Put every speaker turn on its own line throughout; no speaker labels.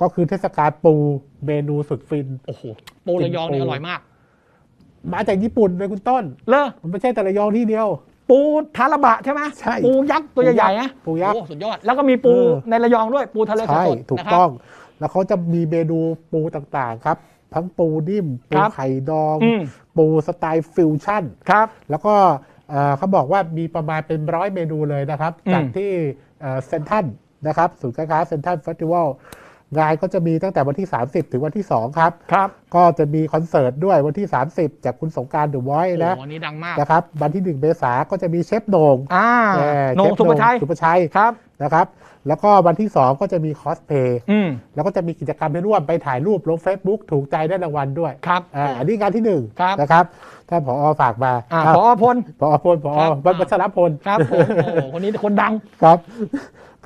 ก็คือเทศกาลปูเมนูสุดฟิน
โอ้โหปูระยองเนี่ยอร่อยมาก
มาจากญี่ปุ่นเลยคุณต้น
เลอ
มันไม่ใช่แต่ระยองที่เดียว
ปูทาระบะใช่ไหม
ใช่
ปูยักษ์ตัวใหญ่ๆนะ
ปูยักษ์
โอ้สุดยอด แล้วก็มีปู
เออ
ในระยองด้วยปูทะเลส
ใช่
ด
ถูก
นะครับ
ต้อง แล้วเขาจะมีเมนูปูต่างๆครับ ทั้งปูนิ่ม ปู
ครับ
ไข่ดอง
อืม
ปูสไตล์ฟิวชั่น
ครับ
แล้วก็เอ่อเขาบอกว่ามีประมาณเป็นร้อยเมนูเลยนะครับ
อืม
จัดที่เซนทันนะครับศูนย์การค้าเซนทันเฟสติวัล งานก็จะมีตั้งแต่วันที่ 30 ถึงวันที่ 2 ครับ
ครับ
ก็จะมีคอนเสิร์ตด้วยวันที่ 30 จากคุณสงกรารเดอะไวท์
โอ้
นะ
โหอันนี้ดังมาก
นะครับ วันที่ 1 เมษาก็จะมีเชฟโหนง
อ่า
เอ่อ
โหนง
เชฟ
สุภชัย
สุภชัย
ครับ
นะครับ แล้วก็วันที่ 2 ก็จะมีคอสเพย์
อืม
แล้วก็จะมีกิจกรรมให้ร่วมไปถ่ายรูปลง Facebook ถูกใจได้รางวัลด้วย
ครับ
อ่าอันนี้งานที่หนึ่ง
ครับ
นะครับท่านผอฝากมา
อ่า
อะ
พอพล
ผอพลผอ
ครับ
วัชรพล
ครับผมโอ้โหคนนี้คนดัง
ครับ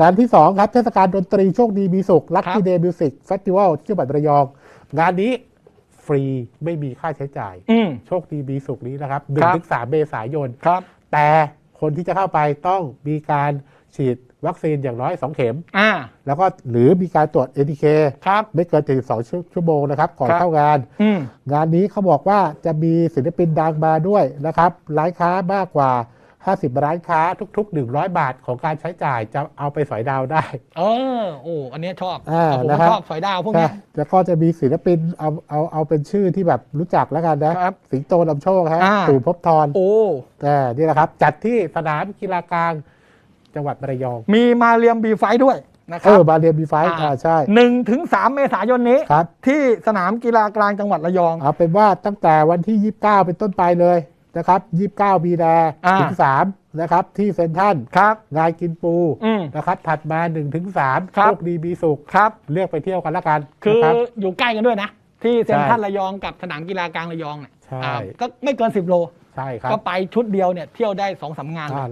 การที่ 2 ครับ เทศกาลดนตรีโชคดีมีสุข Lucky Day Music Festival ที่จังหวัดระยอง งานนี้ฟรีไม่มีค่าใช้จ่าย
อืม
โชคดีมีสุขนี้นะครับ1-3เมษายน
ครับ
แต่คนที่จะเข้าไปต้องมีการฉีดวัคซีนอย่างน้อย 2 เข็ม
อ่า
แล้วก็หรือมีการตรวจ ATK
ครับ
ไม่เกิน 72ชชั่วโมงนะครับก่อน
ครับ
เข้างาน
อืม
งานนี้เขาบอกว่าจะมีศิลปินดังมาด้วยนะครับร้านค้ามากกว่า 50 ร้านค้าทุก ๆ 100 บาทของการใช้จ่ายจะเอาไปสอยดาวได้
เออโอ้อันเนี้ยชอบ
อ่า
ผม
นะฮะ
ชอบสอยดาวพวก
ใช่
เนี้ย
แล้วก็จะมีศิลปินเอาเอาเอาเป็นชื่อที่แบบรู้จักแล้วกันนะ
ครับ
สิงโตนำโชคฮะ
อ่า
ตู่ภพบทร
โอ้
แต่นี่แหละครับ จัดที่สนามกีฬากลางจังหวัดระยอง
มีมาเรียมบีไฟด้วยนะค
เอ
รั
อบบาเรียมบีไฟ
อ่า
อ่าใช่
หนึ่งถึงสามเมษายนนี้
ครับ
ที่สนามกีฬากลางจังหวัดระยอง
เอาเป็นว่าตั้งแต่วันที่ 29 เป็นต้นไปเลย นะครับ29มีนา
อ่า
ถึง3นะครับที่เซ็นทรัล
ครับ
งานกินปู
อืม
นะครับถัดมา1ถึง3
ครั
โช
บ
คดีมีสุข
ครับ
เลือกไปเที่ยวกันละกัน
คือ
นะครับ
อยู่ใกล้กันด้วยนะ ที่เซ็นทรัล
ใช่
ระยองกับสนามกีฬากลางระยองเนี่ย
ใช่
อ่าก็ไม่เกิน 10 โล
ใช่ครับ
ก็ไปชุดเดียวเนี่ยเที่ยวได้สองสามงานเลย
อ่า